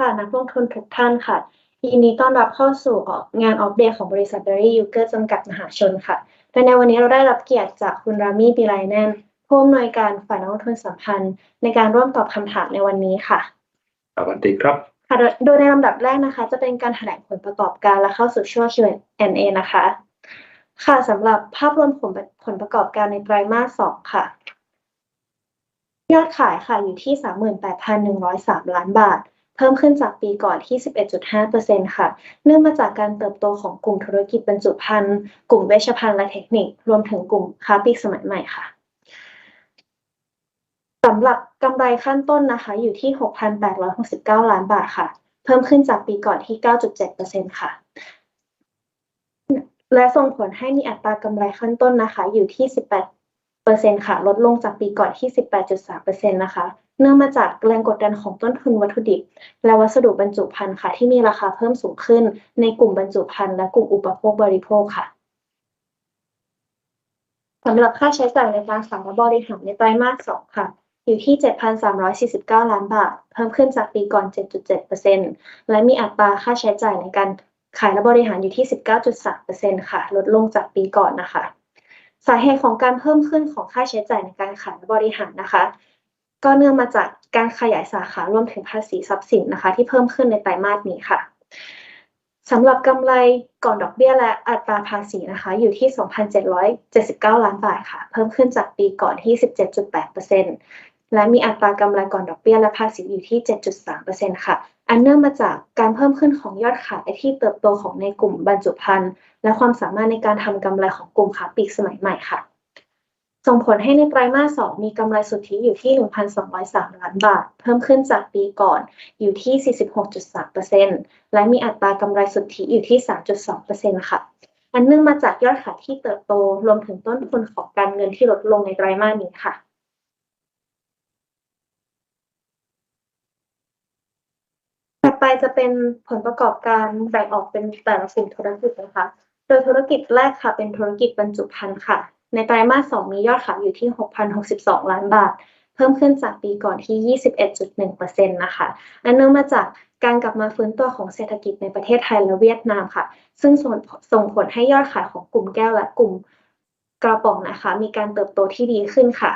ค่ะ นักลงทุนทุกท่านค่ะยินดีต้อนรับเข้าสู่งานอัปเดตของบริษัท Berry Yuger จำกัดมหาชนค่ะโดยในวันนี้เราได้รับเกียรติจากคุณรามีปิไลแนนผู้อำนวยการฝ่ายนักลงทุนสัมพันธ์ ในการร่วมตอบคำถามในวันนี้ค่ะสวัสดีครับค่ะโดยโดยในลำดับแรกนะคะ จะเป็นการแถลงผลประกอบการและเข้าสู่ช่วง Q&A นะคะ ค่ะสำหรับภาพรวมผลผลประกอบการในไตรมาสสองค่ะยอดขายค่ะอยู่ที่ 38,103 ล้านบาทเพิ่มขึ้นจากปีก่อนที่ 11.5%ค่ะ เนื่องมาจากการเติบโตของกลุ่มธุรกิจบรรจุภัณฑ์ กลุ่มเวชภัณฑ์และเทคนิค รวมถึงกลุ่มค้าปลีกสมัยใหม่ค่ะสำหรับกำไรขั้นต้นนะคะ อยู่ที่ 6,869 ล้านบาทค่ะ เพิ่มขึ้นจากปีก่อนที่ 9.7%ค่ะ และส่งผลให้มีอัตรากำไรขั้นต้นนะคะ อยู่ที่ 18%ค่ะ ลดลงจากปีก่อนที่ 18.3%นะคะ เนื่องมาจากแรงกดดันของต้นทุนวัตถุดิบ และวัสดุบรรจุภัณฑ์ค่ะ ที่มีราคาเพิ่มสูงขึ้น ในกลุ่มบรรจุภัณฑ์และกลุ่มอุปโภคบริโภคค่ะสำหรับค่าใช้จ่ายในการขายและบริหารในไตรมาส 2 ค่ะ อยู่ที่ 7,349 ล้านบาท เพิ่มขึ้นจากปีก่อน 7.7%และมีอัตราค่าใช้จ่ายในการขายและบริหารอยู่ที่ 19.3%ค่ะ ลดลงจากปีก่อนนะคะ สาเหตุของการเพิ่มขึ้นของค่าใช้จ่ายในการขายและบริหารนะคะ ก็เนื่องมาจากการขยายสาขารวมถึงภาษีทรัพย์สินนะคะ ที่เพิ่มขึ้นในไตรมาสนี้ค่ะสำหรับกำไรก่อนดอกเบี้ยและอัตราภาษีนะคะ อยู่ที่ 2,779 ล้านบาทค่ะ เพิ่มขึ้นจากปีก่อนที่ 17.8%และมีอัตรากำไรก่อนดอกเบี้ยและภาษีอยู่ที่ 7.3%ค่ะ อันเนื่องมาจากการเพิ่มขึ้นของยอดขายที่เติบโตของในกลุ่มบรรจุภัณฑ์และความสามารถในการทำกำไรของกลุ่มค้าปลีกสมัยใหม่ค่ะ ส่งผลให้ในไตรมาส 2 มีกำไรสุทธิอยู่ที่ 1,203 ล้านบาท เพิ่มขึ้นจากปีก่อนอยู่ที่ 46.3%และมีอัตรากำไรสุทธิอยู่ที่ 3.2%ค่ะ อันเนื่องมาจากยอดขายที่เติบโต รวมถึงต้นทุนของการเงินที่ลดลงในไตรมาสนี้ค่ะต่อไปจะเป็นผลประกอบการแบ่งออกเป็นแต่ละกลุ่มธุรกิจนะคะ โดยธุรกิจแรกค่ะ เป็นธุรกิจบรรจุภัณฑ์ค่ะ ในไตรมาส 2 มียอดขายอยู่ที่ 6,062 ล้านบาท เพิ่มขึ้นจากปีก่อนที่ 21.1%นะคะ อันเนื่องมาจากการกลับมาฟื้นตัวของเศรษฐกิจในประเทศไทยและเวียดนามค่ะ ซึ่งส่งส่งผลให้ยอดขายของกลุ่มแก้วและกลุ่มกระป๋องนะคะ มีการเติบโตที่ดีขึ้นค่ะ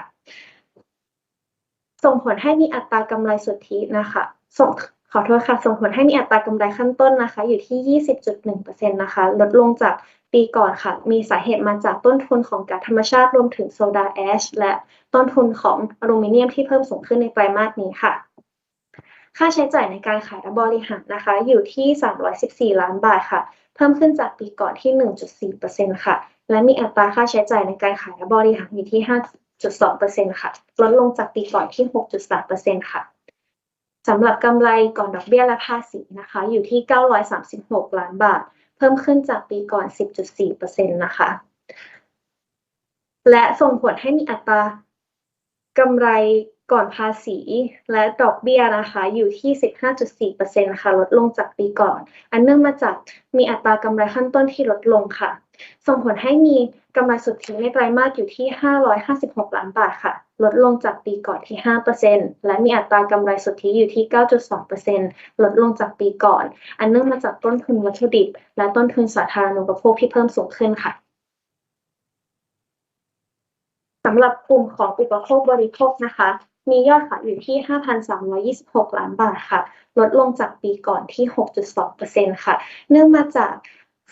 ส่งผลให้มีอัตรากำไรสุทธินะคะ ส่งขอโทษค่ะ ส่งผลให้มีอัตรากำไรขั้นต้นนะคะ อยู่ที่ 20.1%นะคะ ลดลงจาก ปีก่อนค่ะ มีสาเหตุมาจากต้นทุนของก๊าซธรรมชาติรวมถึงโซดาแอชและต้นทุนของอลูมิเนียมที่เพิ่มสูงขึ้นในไตรมาสนี้ค่ะ ค่าใช้จ่ายในการขายและบริหารนะคะ อยู่ที่ 314 ล้านบาทค่ะ เพิ่มขึ้นจากปีก่อนที่ 1.4%ค่ะ และมีอัตราค่าใช้จ่ายในการขายและบริหารอยู่ที่ 5.2%ค่ะ ลดลงจากปีก่อนที่ 6.3%ค่ะสำหรับกำไรก่อนดอกเบี้ยและภาษีนะคะ อยู่ที่ 936 ล้านบาท พิ่มขึ้นจากปีก่อน 10.4%นะคะ และส่งผลให้มีอัตรากำไรก่อนภาษีและดอกเบี้ยนะคะอยู่ที่ 15.4%ค่ะลดลงจากปีก่อน อันเนื่องมาจากมีอัตรากำไรขั้นต้นที่ลดลงค่ะ ส่งผลให้มี กำไรสุทธิในไตรมาสอยู่ที่ 556 ล้านบาทค่ะ ลดลงจากปีก่อนที่ 5%และมีอัตรากำไรสุทธิอยู่ที่ 9.2%ลดลงจากปีก่อน อันเนื่องมาจากต้นทุนวัตถุดิบ และต้นทุนสาธารณูปโภคที่เพิ่มสูงขึ้นค่ะสำหรับกลุ่มของอุปโภคบริโภคนะคะ มียอดขายอยู่ที่ 5,326 ล้านบาทค่ะ ลดลงจากปีก่อนที่ 6.2%ค่ะ เนื่องมาจาก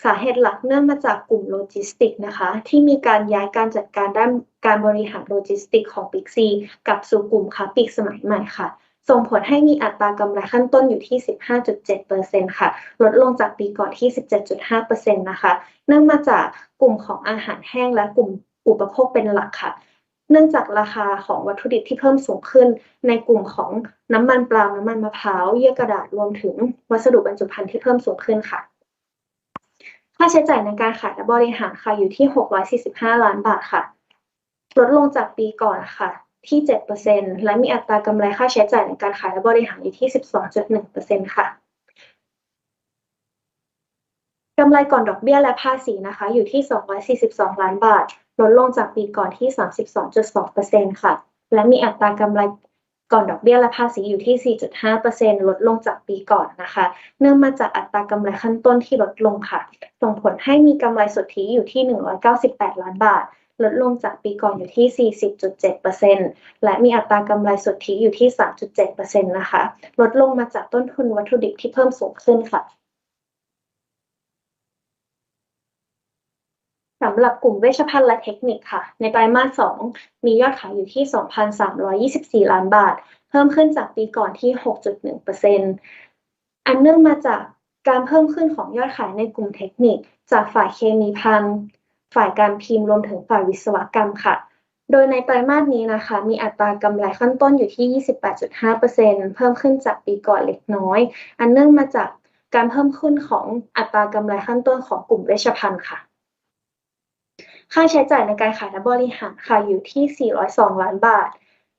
สาเหตุหลักเนื่องมาจากกลุ่มโลจิสติกนะคะ ที่มีการย้ายการจัดการด้านการบริหารโลจิสติกของ Big C กลับสู่กลุ่มค้าปลีกสมัยใหม่ค่ะ ส่งผลให้มีอัตรากำไรขั้นต้นอยู่ที่ 15.7%ค่ะ ลดลงจากปีก่อนที่ 17.5%นะคะ เนื่องมาจากกลุ่มของอาหารแห้งและกลุ่มอุปโภคเป็นหลักค่ะเนื่องจากราคาของวัตถุดิบที่เพิ่มสูงขึ้น ในกลุ่มของน้ำมันปาล์มน้ำมันมะพร้าวเยื่อกระดาษรวมถึงวัสดุบรรจุภัณฑ์ที่เพิ่มสูงขึ้นค่ะ ค่าใช้จ่ายในการขายและบริหารค่ะอยู่ที่ 645 ล้านบาทค่ะ ลดลงจากปีก่อนค่ะ ที่ 7%และมีอัตรากำไรค่าใช้จ่ายในการขายและบริหารอยู่ที่ 12.1%ค่ะกำไรก่อนดอกเบี้ยและภาษีนะคะ อยู่ที่ 242 ล้านบาท ลดลงจากปีก่อนที่ 32.2%ค่ะ และมีอัตรากำไร ก่อนดอกเบี้ยและภาษีอยู่ที่ 4.5%ลดลงจากปีก่อนนะคะ เนื่องมาจากอัตรากำไรขั้นต้นที่ลดลงค่ะ ส่งผลให้มีกำไรสุทธิอยู่ที่ 198 ล้านบาท ลดลงจากปีก่อนอยู่ที่ 40.7%และมีอัตรากำไรสุทธิอยู่ที่ 3.7%นะคะ ลดลงมาจากต้นทุนวัตถุดิบที่เพิ่มสูงขึ้นค่ะ สำหรับกลุ่มเวชภัณฑ์และเทคนิคค่ะ ในไตรมาส 2 มียอดขายอยู่ที่ 2,324 ล้านบาท เพิ่มขึ้นจากปีก่อนที่ 6.1%อันเนื่องมาจากการเพิ่มขึ้นของยอดขายในกลุ่มเทคนิค จากฝ่ายเคมีภัณฑ์ฝ่ายการพิมพ์รวมถึงฝ่ายวิศวกรรมค่ะ โดยในไตรมาสนี้นะคะ มีอัตรากำไรขั้นต้นอยู่ที่ 28.5%เพิ่มขึ้นจากปีก่อนเล็กน้อย อันเนื่องมาจากการเพิ่มขึ้นของอัตรากำไรขั้นต้นของกลุ่มเวชภัณฑ์ค่ะ ค่าใช้จ่ายในการขายและบริหารค่ะอยู่ที่ 402 ล้านบาท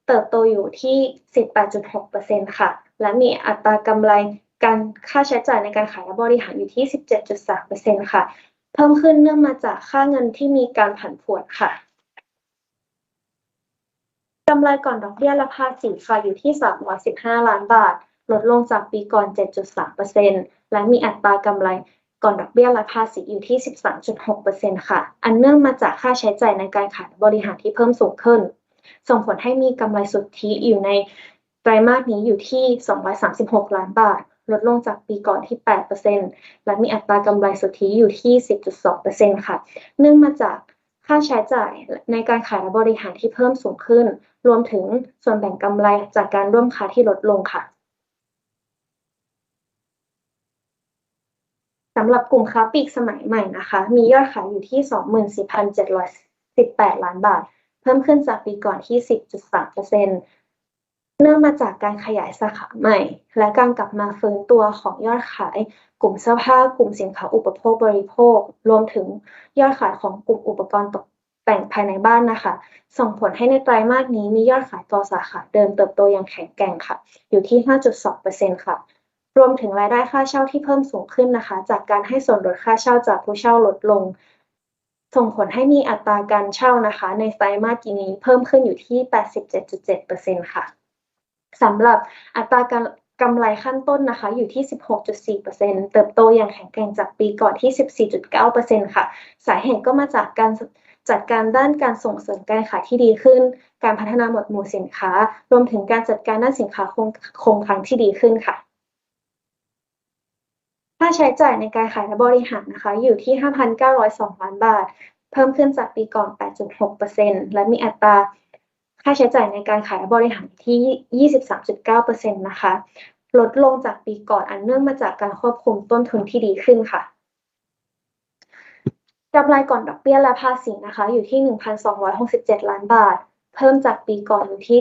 เติบโตอยู่ที่ 18.6%ค่ะ และมีอัตรากำไรการค่าใช้จ่ายในการขายและบริหารอยู่ที่ 17.3%ค่ะ เพิ่มขึ้นเนื่องมาจากค่าเงินที่มีการผันผวนค่ะกำไรก่อนดอกเบี้ยและภาษีค่ะอยู่ที่ 315 ล้านบาท ลดลงจากปีก่อน 7.3%และมีอัตรากำไร ก่อนดอกเบี้ยและภาษีอยู่ที่ 13.6%ค่ะ อันเนื่องมาจากค่าใช้จ่ายในการขายและบริหารที่เพิ่มสูงขึ้น ส่งผลให้มีกำไรสุทธิอยู่ในไตรมาสนี้อยู่ที่ 236 ล้านบาท ลดลงจากปีก่อนที่ 8%และมีอัตรากำไรสุทธิอยู่ที่ 10.2%ค่ะ เนื่องมาจากค่าใช้จ่ายในการขายและบริหารที่เพิ่มสูงขึ้น รวมถึงส่วนแบ่งกำไรจากการร่วมค้าที่ลดลงค่ะ สำหรับกลุ่มค้าปลีกสมัยใหม่นะคะ มียอดขายอยู่ที่ 24,718 ล้านบาท เพิ่มขึ้นจากปีก่อนที่ 10.3%เนื่องมาจากการขยายสาขาใหม่ และการกลับมาฟื้นตัวของยอดขาย กลุ่มเสื้อผ้ากลุ่มสินค้าอุปโภคบริโภค รวมถึงยอดขายของกลุ่มอุปกรณ์ตกแต่งภายในบ้านนะคะ ส่งผลให้ในไตรมาสนี้มียอดขายต่อสาขาเดิมเติบโตอย่างแข็งแกร่งค่ะ อยู่ที่ 5.2%ค่ะ รวมถึงรายได้ค่าเช่าที่เพิ่มสูงขึ้นนะคะ จากการให้ส่วนลดค่าเช่าจากผู้เช่าลดลง ส่งผลให้มีอัตราการเช่านะคะ ในไตรมาสนี้เพิ่มขึ้นอยู่ที่ 87.7%ค่ะสำหรับอัตราการกำไรขั้นต้นนะคะ อยู่ที่ 16.4%เติบโตอย่างแข็งแกร่งจากปีก่อนที่ 14.9%ค่ะ สาเหตุก็มาจากการจัดการด้านการส่งเสริมการขายที่ดีขึ้น การพัฒนาหมวดหมู่สินค้า รวมถึงการจัดการด้านสินค้าคงคลังที่ดีขึ้นค่ะ ค่าใช้จ่ายในการขายและบริหารนะคะ อยู่ที่ 5,902 ล้านบาท เพิ่มขึ้นจากปีก่อน 8.6%และมีอัตราค่าใช้จ่ายในการขายและบริหารที่ 23.9%นะคะ ลดลงจากปีก่อนอันเนื่องมาจากการควบคุมต้นทุนที่ดีขึ้นค่ะกำไรก่อนดอกเบี้ยและภาษีนะคะ อยู่ที่ 1,267 ล้านบาท เพิ่มจากปีก่อนอยู่ที่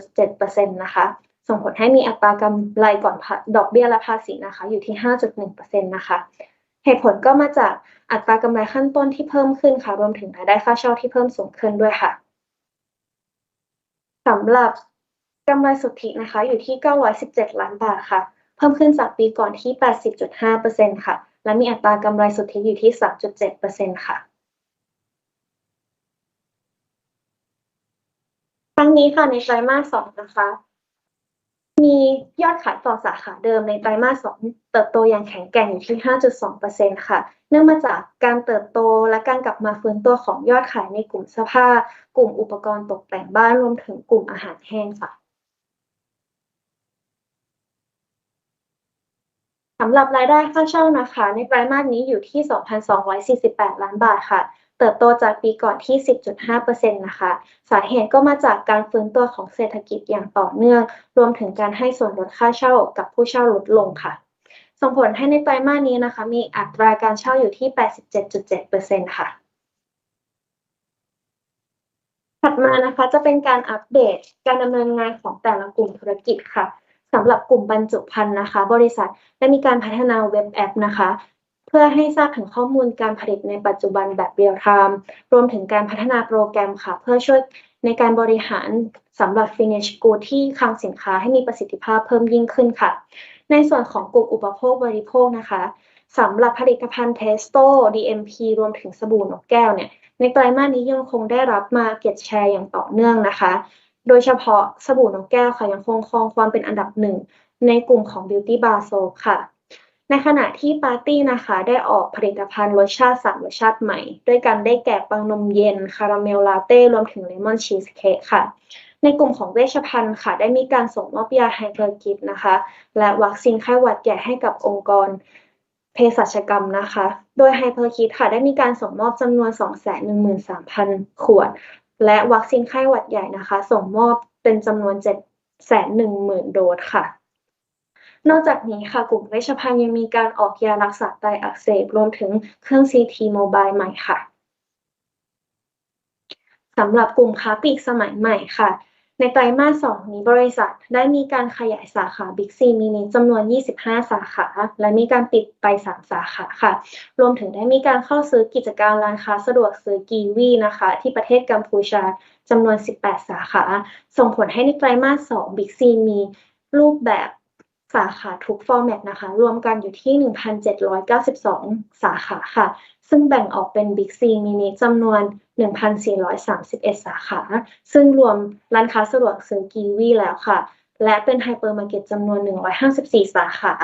70.7%นะคะ ส่งผลให้มีอัตรากำไรก่อนดอกเบี้ยและภาษีนะคะ อยู่ที่ 5.1%นะคะเหตุผลก็มาจากอัตรากำไรขั้นต้นที่เพิ่มขึ้นค่ะ รวมถึงรายได้ค่าเช่าที่เพิ่มสูงขึ้นด้วยค่ะสำหรับกำไรสุทธินะคะ อยู่ที่ 917 ล้านบาทค่ะ เพิ่มขึ้นจากปีก่อนที่ 80.5%ค่ะ และมีอัตรากำไรสุทธิอยู่ที่ 3.7%ค่ะทั้งนี้ค่ะในไตรมาส2นะคะ มียอดขายต่อสาขาเดิมในไตรมาส 2 เติบโตอย่างแข็งแกร่งอยู่ที่ 5.2%ค่ะ เนื่องมาจากการเติบโตและการกลับมาฟื้นตัวของยอดขายในกลุ่มเสื้อผ้า กลุ่มอุปกรณ์ตกแต่งบ้านรวมถึงกลุ่มอาหารแห้งค่ะสำหรับรายได้ค่าเช่านะคะ ในไตรมาสนี้อยู่ที่ 2,248 ล้านบาทค่ะ เติบโตจากปีก่อนที่ 10.5%นะคะ สาเหตุก็มาจากการฟื้นตัวของเศรษฐกิจอย่างต่อเนื่อง รวมถึงการให้ส่วนลดค่าเช่ากับผู้เช่าลดลงค่ะ ส่งผลให้ในไตรมาสนี้นะคะ มีอัตราการเช่าอยู่ที่ 87.7%ค่ะถัดมานะคะจะเป็นการอัปเดตการดำเนินงานของแต่ละกลุ่มธุรกิจค่ะสำหรับกลุ่มบรรจุภัณฑ์นะคะ บริษัทได้มีการพัฒนาเว็บแอปนะคะ พื่อให้ทราบถึงข้อมูลการผลิตในปัจจุบันแบบ Real Time รวมถึงการพัฒนาโปรแกรมค่ะ เพื่อช่วยในการบริหารสำหรับ Finish Good ที่คลังสินค้าให้มีประสิทธิภาพเพิ่มยิ่งขึ้นค่ะ ในส่วนของกลุ่มอุปโภคบริโภคนะคะสำหรับผลิตภัณฑ์ Testo DMP รวมถึงสบู่นกแก้วเนี่ยในไตรมาสนี้ยังคงได้รับ Market Share อย่างต่อเนื่องนะคะ โดยเฉพาะสบู่นกแก้วค่ะยังคงครองความเป็นอันดับหนึ่งในกลุ่มของ Beauty Bar Soap ค่ะ ในขณะที่ปาร์ตี้นะคะได้ออกผลิตภัณฑ์รสชาติสามรสชาติใหม่ ด้วยกันได้แก่ปังนมเย็น คาราเมลลาเต้ รวมถึงเลมอนชีสเค้กค่ะ ในกลุ่มของเวชภัณฑ์ค่ะ ได้มีการส่งมอบยาไฮเปอร์กิฟนะคะ และวัคซีนไข้หวัดใหญ่ให้กับองค์กรเภสัชกรรมนะคะ โดยไฮเปอร์คิดค่ะได้มีการส่งมอบจำนวน 213,000 ขวด และวัคซีนไข้หวัดใหญ่นะคะ ส่งมอบเป็นจำนวน 710,000 โดสค่ะ นอกจากนี้ค่ะกลุ่มเวชภัณฑ์ยังมีการออกยารักษาไตอักเสบรวมถึงเครื่อง CT Mobile ใหม่ค่ะสำหรับกลุ่มค้าปลีกสมัยใหม่ค่ะ ในไตรมาส 2 นี้บริษัทได้มีการขยายสาขา Big C Mini จำนวน 25 สาขา และมีการปิดไป 3 สาขาค่ะ รวมถึงได้มีการเข้าซื้อกิจการร้านค้าสะดวกซื้อกีวีนะคะ ที่ประเทศกัมพูชาจำนวน 18 สาขา ส่งผลให้ในไตรมาส 2 Big C มีรูปแบบ สาขาทุกฟอร์แมตนะคะ รวมกันอยู่ที่ 1,792 สาขาค่ะ ซึ่งแบ่งออกเป็น Big C Mini จำนวน 1,431 สาขา ซึ่งรวมร้านค้าสะดวกซื้อกีวีแล้วค่ะ และเป็นไฮเปอร์มาร์เก็ตจำนวน 154 สาขา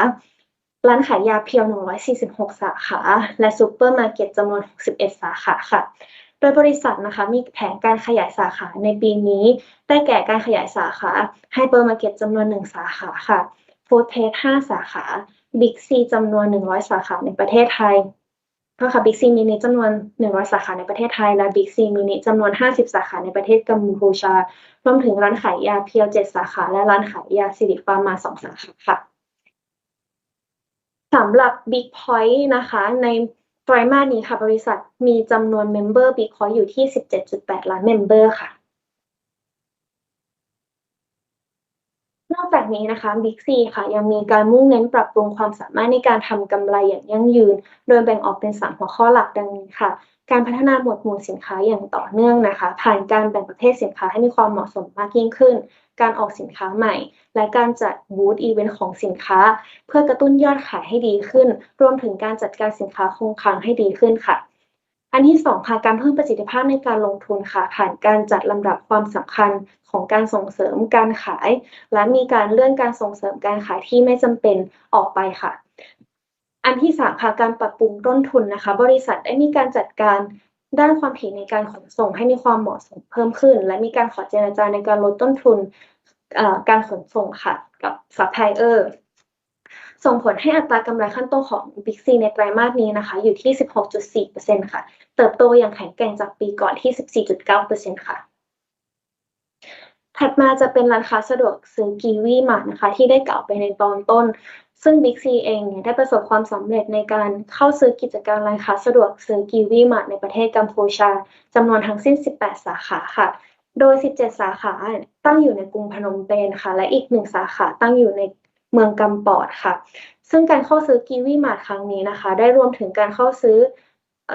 ร้านขายยาเพียว 146 สาขา และซูเปอร์มาร์เก็ตจำนวน 61 สาขาค่ะ โดยบริษัทนะคะมีแผนการขยายสาขาในปีนี้ ได้แก่การขยายสาขาไฮเปอร์มาร์เก็ตจำนวน 1 สาขาค่ะ ฟู้ดเพจ5สาขา Big C จำนวน100สาขาในประเทศไทยก็ค่ะ Big C มินิจำนวน 100 สาขาในประเทศไทย และ Big C มินิจำนวน 50 สาขาในประเทศกัมพูชา รวมถึงร้านขายยาเพียว 7 สาขา และร้านขายยาสิริฟาร์มา 2 สาขาค่ะสำหรับ Big Point นะคะ ในไตรมาสนี้ค่ะ บริษัทมีจำนวนเมมเบอร์ Big Point อยู่ที่ 17.8 ล้านเมมเบอร์ค่ะนอก จากนี้นะคะ Big C ค่ะยังมีการมุ่งเน้นปรับปรุงความสามารถในการทำกำไรอย่างยั่งยืน โดยแบ่งออกเป็น 3 หัวข้อหลักดังนี้ค่ะ การพัฒนาหมวดหมู่สินค้าอย่างต่อเนื่องนะคะ ผ่านการแบ่งประเภทสินค้าให้มีความเหมาะสมมากยิ่งขึ้น การออกสินค้าใหม่ และการจัดบูธอีเวนต์ของสินค้า เพื่อกระตุ้นยอดขายให้ดีขึ้น รวมถึงการจัดการสินค้าคงคลังให้ดีขึ้นค่ะ อันที่สองค่ะการเพิ่มประสิทธิภาพในการลงทุนค่ะ ผ่านการจัดลำดับความสำคัญของการส่งเสริมการขาย และมีการเลื่อนการส่งเสริมการขายที่ไม่จำเป็นออกไปค่ะ อันที่สามค่ะการปรับปรุงต้นทุนนะคะ บริษัทได้มีการจัดการด้านความถี่ในการขนส่งให้มีความเหมาะสมเพิ่มขึ้น และมีการขอเจรจาในการลดต้นทุนการขนส่งค่ะ กับซัพพลายเออร์ ส่งผลให้อัตรากำไรขั้นต้นของ Big C ในไตรมาสนี้นะคะ อยู่ที่ 16.4%ค่ะ เติบโตอย่างแข็งแกร่งจากปีก่อนที่ 14.9%ค่ะ ถัดมาจะเป็นร้านค้าสะดวกซื้อกีวีมานะคะ ที่ได้กล่าวไปในตอนต้น ซึ่ง Big C เองเนี่ยได้ประสบความสำเร็จในการเข้าซื้อกิจการร้านค้าสะดวกซื้อกีวีมาในประเทศกัมพูชาจำนวนทั้งสิ้น 18 สาขาค่ะโดย 17 สาขาตั้งอยู่ในกรุงพนมเปญค่ะ และอีกหนึ่งสาขาตั้งอยู่ใน เมืองกำปอดค่ะ ซึ่งการเข้าซื้อกีวีมาร์ทครั้งนี้นะคะ ได้รวมถึงการเข้าซื้อ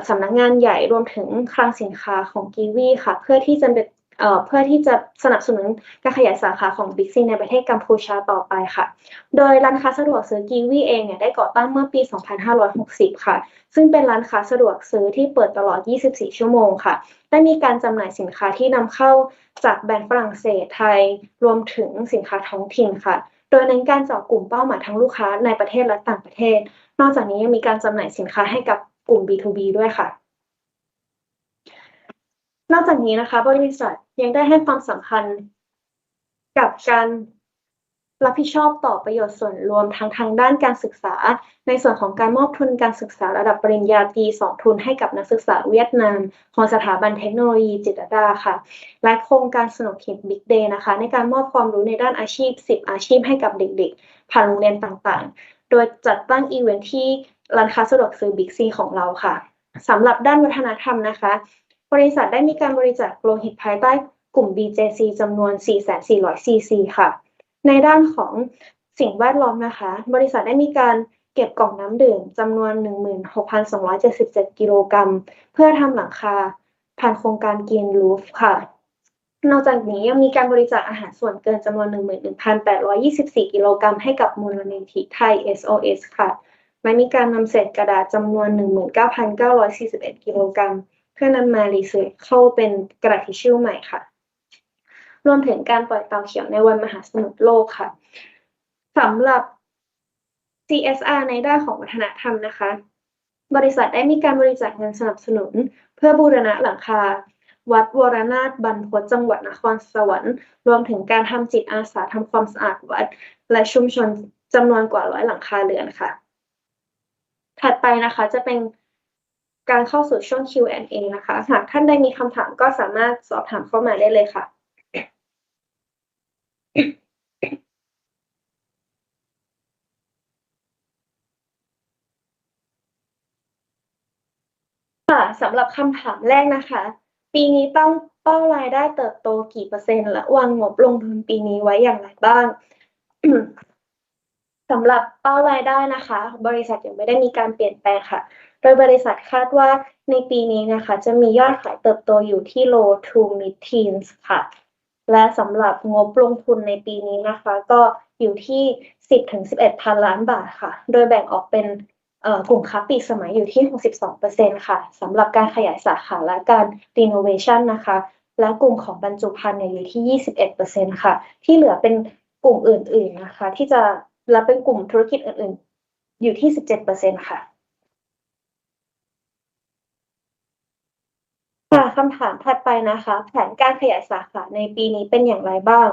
สำนักงานใหญ่รวมถึงคลังสินค้าของกีวีค่ะ เพื่อที่จะเป็นเพื่อที่จะสนับสนุนการขยายสาขาของบิ๊กซีในประเทศกัมพูชาต่อไปค่ะ โดยร้านค้าสะดวกซื้อกีวีเองเนี่ยได้ก่อตั้งเมื่อปี 2560 ค่ะ ซึ่งเป็นร้านค้าสะดวกซื้อที่เปิดตลอด 24 ชั่วโมงค่ะ ได้มีการจำหน่ายสินค้าที่นำเข้าจากแบรนด์ฝรั่งเศสไทย รวมถึงสินค้าท้องถิ่นค่ะ โดยเน้นการเจาะกลุ่มเป้าหมายทั้งลูกค้าในประเทศและต่างประเทศ นอกจากนี้ยังมีการจำหน่ายสินค้าให้กับกลุ่ม B2B ด้วยค่ะ นอกจากนี้นะคะ บริษัทยังได้ให้ความสำคัญกับการ รับผิดชอบต่อประโยชน์ส่วนรวมทางทางด้านการศึกษา ในส่วนของการมอบทุนการศึกษาระดับปริญญาตรีสองทุนให้กับนักศึกษาเวียดนาม ของสถาบันเทคโนโลยีจิตรดาค่ะ และโครงการสนุกเข็มบิ๊กเดย์นะคะ ในการมอบความรู้ในด้านอาชีพ 10 อาชีพให้กับเด็กๆ ผ่านโรงเรียนต่างๆ โดยจัดตั้งอีเวนท์ที่ร้านค้าสะดวกซื้อบิ๊กซีของเราค่ะสำหรับด้านวัฒนธรรมนะคะ บริษัทได้มีการบริจาคโลหิตภายใต้กลุ่ม BJC จำนวน 4,400 cc ค่ะ ในด้านของสิ่งแวดล้อมนะคะ บริษัทได้มีการเก็บกล่องน้ำดื่มจำนวน 16,277 กิโลกรัม เพื่อทำหลังคาผ่านโครงการ Green Roof ค่ะ นอกจากนี้ยังมีการบริจาคอาหารส่วนเกินจำนวน 11,824 กิโลกรัมให้กับมูลนิธิไทย SOS ค่ะและมีการนำเศษกระดาษจำนวน 19,941 กิโลกรัม เพื่อนำมารีไซเคิลเป็นกระดาษทิชชู่ใหม่ค่ะ รวมถึงการปล่อยเต่าเขียวในวันมหาสมุทรโลกค่ะสำหรับ CSR ในด้านของวัฒนธรรมนะคะ บริษัทได้มีการบริจาคเงินสนับสนุน เพื่อบูรณะหลังคา วัดวรนาถบรรพตจังหวัดนครสวรรค์ รวมถึงการทำจิตอาสาทำความสะอาดวัด และชุมชนจำนวนกว่าร้อยหลังคาเรือนค่ะ ถัดไปนะคะจะเป็นการเข้าสู่ช่วง Q&A นะคะ หากท่านใดมีคำถามก็สามารถสอบถามเข้ามาได้เลยค่ะ ค่ะสำหรับคำถามแรกนะคะ ปีนี้ตั้งเป้ารายได้เติบโตกี่เปอร์เซ็นต์และวางงบลงทุนปีนี้ไว้อย่างไรบ้างสำหรับเป้ารายได้นะคะ บริษัทยังไม่ได้มีการเปลี่ยนแปลงค่ะ โดยบริษัทคาดว่าในปีนี้นะคะ จะมียอดขายเติบโตอยู่ที่ low to mid teens ค่ะ และสำหรับงบลงทุนในปีนี้นะคะ ก็อยู่ที่ 10-11พันล้านบาทค่ะ โดยแบ่งออกเป็น กลุ่มค้าปลีกสมัยอยู่ที่ 62%ค่ะสำหรับการขยายสาขาและการ renovation นะคะ และกลุ่มของบรรจุภัณฑ์เนี่ยอยู่ที่ 21%ค่ะ ที่เหลือเป็นกลุ่มอื่น ๆนะคะ ที่จะและเป็นกลุ่มธุรกิจอื่น ๆ อยู่ที่ 17%ค่ะค่ะคำถามถัดไปนะคะ แผนการขยายสาขาในปีนี้เป็นอย่างไรบ้าง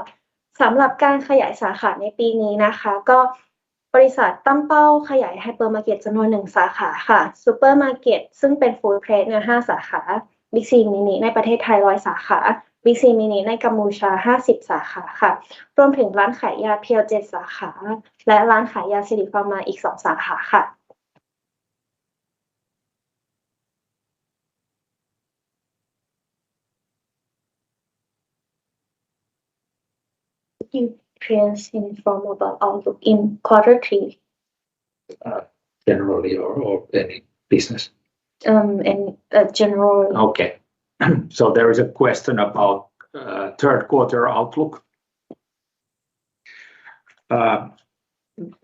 สำหรับการขยายสาขาในปีนี้นะคะ ก็ บริษัทตั้งเป้าขยายไฮเปอร์มาร์เก็ตจำนวนหนึ่งสาขาค่ะซูเปอร์มาร์เก็ตซึ่งเป็นฟู้ดเพลสเนี่ยห้าสาขาบิ๊กซีมินิในประเทศไทยร้อยสาขาบิ๊กซีมินิในกัมพูชาห้าสิบสาขาค่ะ รวมถึงร้านขายยาเพียวเจ็ดสาขา และร้านขายยาสิริฟาร์มาอีกสองสาขาค่ะ inform about outlook in quarter three, generally or, or any business. um, and uh, general, Okay. So there is a question about uh, third quarter outlook. Uh,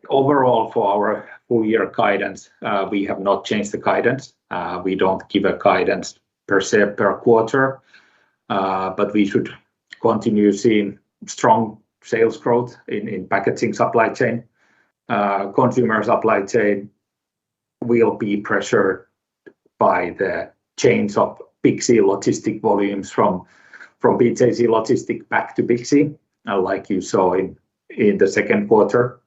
Overall, for our full year guidance, uh, we have not changed the guidance. Uh, We don't give a guidance per se per quarter, uh, but we should continue seeing strong sales growth in in packaging supply chain. Uh, Consumer supply chain will be pressured by the change of Big C logistic volumes from BJC Logistics back to Big C, uh, like you saw in the second quarter.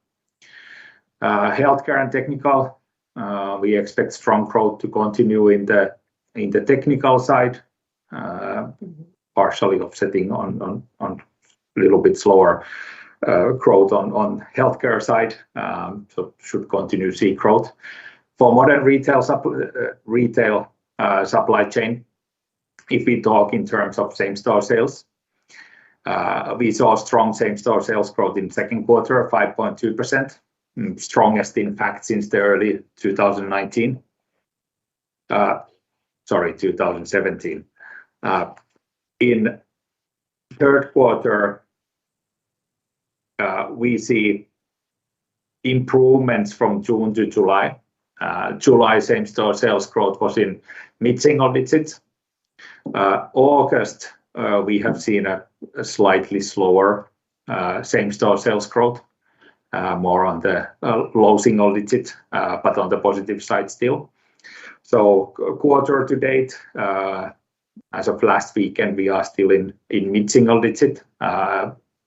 Uh, Healthcare and technical, we expect strong growth to continue in the in the technical side, partially offsetting on little bit slower uh, growth on healthcare side. Um, So should continue to see growth. For modern retail uh, retail uh, supply chain, if we talk in terms of same-store sales, we saw strong same-store sales growth in second quarter, 5.2%, mm, strongest in fact since the early 2019. Uh, Sorry, 2017. Uh, In third quarter, we see improvements from June to July. Uh, July same-store sales growth was in mid-single digits. Uh, August, uh, we have seen a slightly slower same-store sales growth, more on the low single digit, but on the positive side still. So quarter to date, as of last weekend, we are still in in mid-single digit.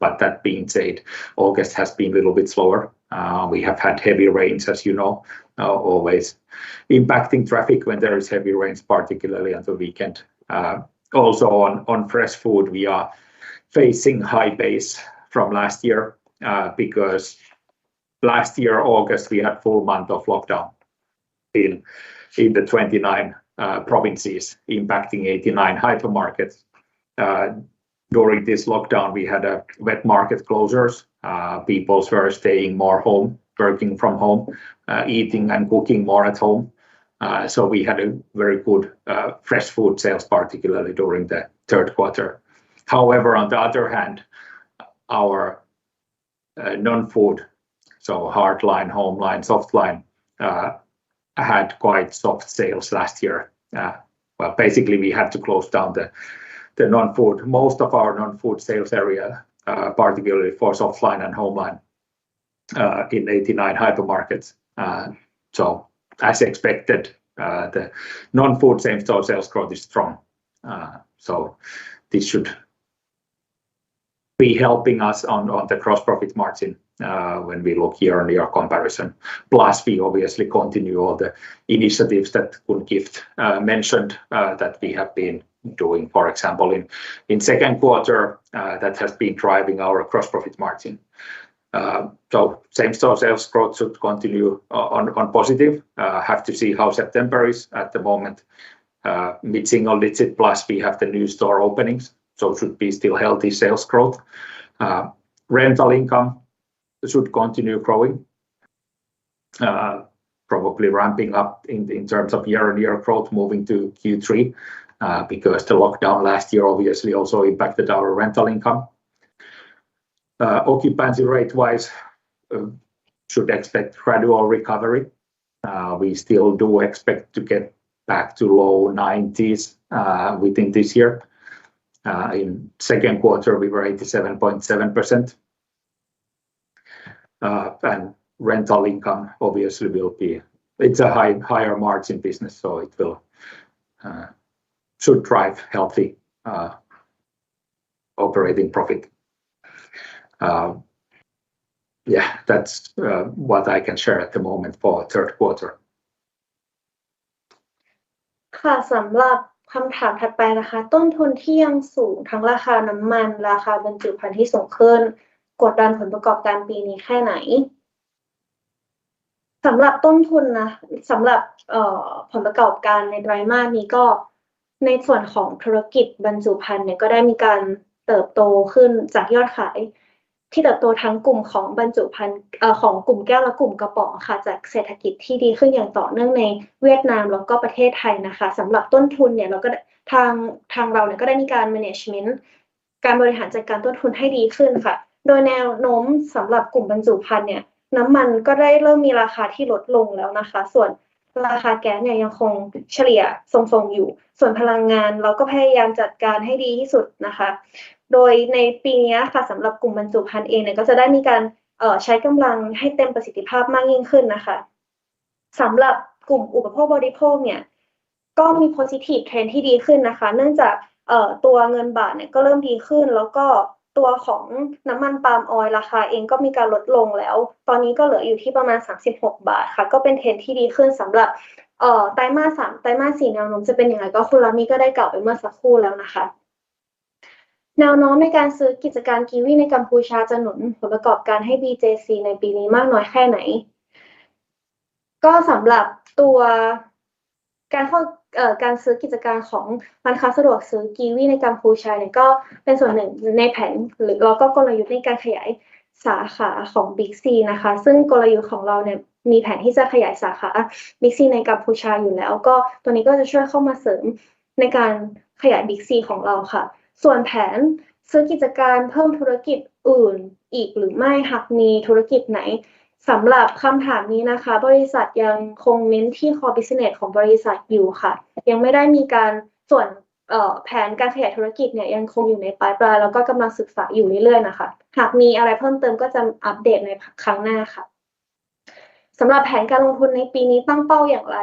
But that being said, August has been a little bit slower. Uh, We have had heavy rains, as you know, uh, always impacting traffic when there is heavy rains, particularly on the weekend. Uh, Also on fresh food, we are facing high base from last year, because last year, August, we had full month of lockdown in the 29 uh, provinces, impacting 89 hypermarkets. During this lockdown, we had a wet market closures. Uh, People were staying more home, working from home, uh, eating and cooking more at home. Uh, So we had a very good uh, fresh food sales, particularly during the third quarter. However, on the other hand, our uh, non-food, so hard line, home line, soft line, uh, had quite soft sales last year. Well, basically, we had to close down the the non-food, most of our non-food sales area, uh, particularly for softline and homeline, uh, in 89 hypermarkets. Uh so as expected, uh, the non-food same-store sales growth is strong. So this should be helping us on the gross profit margin Uh, when we look year-on-year comparison. Plus, we obviously continue all the initiatives that Gun Gift uh, mentioned uh, that we have been doing, for example, in second quarter, that has been driving our gross profit margin. Uh so Same-store sales growth should continue on positive. Have to see how September is at the moment. Mid-single digit, plus we have the new store openings, so should be still healthy sales growth. Rental income should continue growing, uh, probably ramping up in terms of year-on-year growth moving to Q3, uh, because the lockdown last year obviously also impacted our rental income. Uh, occupancy rate-wise, should expect gradual recovery. We still do expect to get back to low 90s within this year. In second quarter, we were 87.7%. Rental income obviously will be. It's a higher margin business, so it should drive healthy operating profit. Yeah, that's what I can share at the moment for third quarter. ค่ะสำหรับคำถามถัดไปนะคะต้นทุนที่ยังสูงทั้งราคาน้ำมันราคาบรรจุภัณฑ์ที่สูงขึ้น กดดันผลประกอบการปีนี้แค่ไหนสำหรับต้นทุนนะสำหรับผลประกอบการในไตรมาสนี้ก็ในส่วนของธุรกิจบรรจุภัณฑ์เนี่ยก็ได้มีการเติบโตขึ้นจากยอดขาย ที่เติบโตทั้งกลุ่มของบรรจุภัณฑ์ของกลุ่มแก้วและกลุ่มกระป๋องค่ะ จากเศรษฐกิจที่ดีขึ้นอย่างต่อเนื่องในเวียดนามแล้วก็ประเทศไทยนะคะสำหรับต้นทุนเนี่ยเราก็ทางทางเราเนี่ยก็ได้มีการ management การบริหารจัดการต้นทุนให้ดีขึ้นค่ะ โดยแนวโน้มสำหรับกลุ่มบรรจุภัณฑ์เนี่ยน้ำมันก็ได้เริ่มมีราคาที่ลดลงแล้วนะคะ ส่วนราคาแก๊สเนี่ยยังคงเฉลี่ยทรงๆอยู่ ส่วนพลังงานเราก็พยายามจัดการให้ดีที่สุดนะคะ โดยในปีนี้ค่ะสำหรับกลุ่มบรรจุภัณฑ์เองเนี่ยก็จะได้มีการใช้กำลังให้เต็มประสิทธิภาพมากยิ่งขึ้นนะคะสำหรับกลุ่มอุปโภคบริโภคเนี่ยก็มี positive trend ที่ดีขึ้นนะคะ เนื่องจากตัวเงินบาทเนี่ยก็เริ่มดีขึ้นแล้วก็ ตัวของน้ำมันปาล์มออยล์ราคาเองก็มีการลดลงแล้ว ตอนนี้ก็เหลืออยู่ที่ประมาณ 36 บาทค่ะ ก็เป็นเทรนที่ดีขึ้นสำหรับไตรมาส3ไตรมาส4แนวโน้มจะเป็นยังไงก็คุณรัฐมีก็ได้กล่าวไปเมื่อสักครู่แล้วนะคะ แนวโน้มในการซื้อกิจการกีวีในกัมพูชาจะหนุนผลประกอบการให้ BJC ในปีนี้มากน้อยแค่ไหน ก็สำหรับตัว การเข้าการซื้อกิจการของร้านค้าสะดวกซื้อกีวีในกัมพูชาเนี่ยก็เป็นส่วนหนึ่งในแผนแล้วก็กลยุทธ์ในการขยายสาขาของ Big C นะคะ ซึ่งกลยุทธ์ของเราเนี่ยมีแผนที่จะขยายสาขา Big C ในกัมพูชาอยู่แล้ว ก็ตัวนี้ก็จะช่วยเข้ามาเสริมในการขยาย Big C ของเราค่ะ ส่วนแผนซื้อกิจการเพิ่มธุรกิจอื่นอีกหรือไม่หากมีธุรกิจไหน สำหรับคำถามนี้นะคะ บริษัทยังคงเน้นที่ Core Business ของบริษัทอยู่ค่ะ ยังไม่ได้มีการส่วนแผนการขยายธุรกิจเนี่ยยังคงอยู่ในปลายปลายแล้วก็กำลังศึกษาอยู่เรื่อยๆนะคะ หากมีอะไรเพิ่มเติมก็จะอัปเดตในครั้งหน้าค่ะสำหรับแผนการลงทุนในปีนี้ตั้งเป้าอย่างไร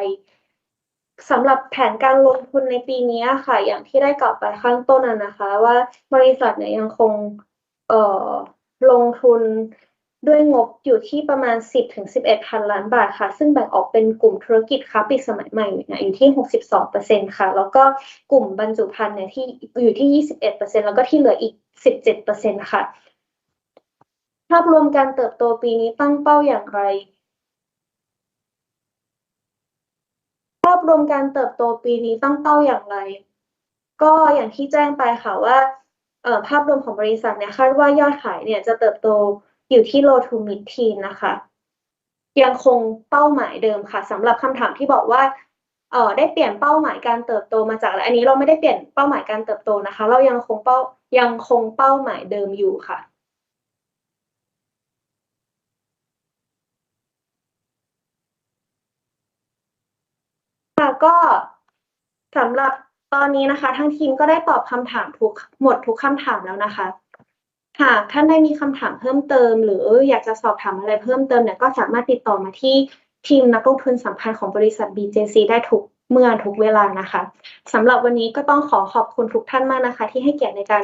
สำหรับแผนการลงทุนในปีนี้ค่ะ อย่างที่ได้กล่าวไปข้างต้นนะคะ ว่าบริษัทเนี่ยยังคงลงทุน ด้วยงบอยู่ที่ประมาณ 10-11 พันล้านบาทค่ะ ซึ่งแบ่งออกเป็นกลุ่มธุรกิจค้าปลีกสมัยใหม่เนี่ยอยู่ที่ 62%ค่ะ แล้วก็กลุ่มบรรจุภัณฑ์เนี่ยที่อยู่ที่ 21%แล้วก็ที่เหลืออีก 17%ค่ะ ภาพรวมการเติบโตปีนี้ตั้งเป้าอย่างไร ภาพรวมการเติบโตปีนี้ตั้งเป้าอย่างไร ก็อย่างที่แจ้งไปค่ะว่าภาพรวมของบริษัทเนี่ยคาดว่ายอดขายเนี่ยจะเติบโต อยู่ที่ low to mid teen นะคะ ยังคงเป้าหมายเดิมค่ะสำหรับคำถามที่บอกว่าเออได้เปลี่ยนเป้าหมายการเติบโตมาจากอะไรอันนี้เราไม่ได้เปลี่ยนเป้าหมายการเติบโตนะคะ เรายังคงเป้าหมายเดิมอยู่ค่ะ ค่ะก็สำหรับตอนนี้นะคะ ทั้งทีมก็ได้ตอบคำถามทุกหมดทุกคำถามแล้วนะคะ หากท่านได้มีคำถามเพิ่มเติม หรืออยากจะสอบถามอะไรเพิ่มเติมเนี่ยก็สามารถติดต่อมาที่ทีมนักลงทุนสัมพันธ์ของบริษัท BJC ได้ทุกเมื่อทุกเวลานะคะสำหรับวันนี้ก็ต้องขอขอบคุณทุกท่านมากนะคะ ที่ให้เกียรติในการ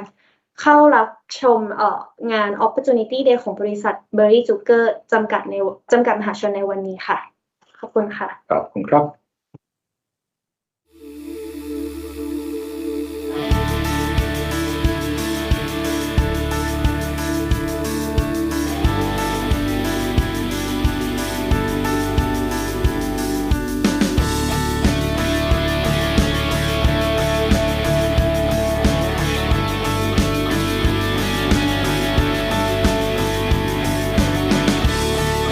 เข้ารับชมเอ่องาน Opportunity Day ของบริษัท Berry Zucker จำกัดในจำกัดมหาชนในวันนี้ค่ะ ขอบคุณค่ะ ขอบคุณครับ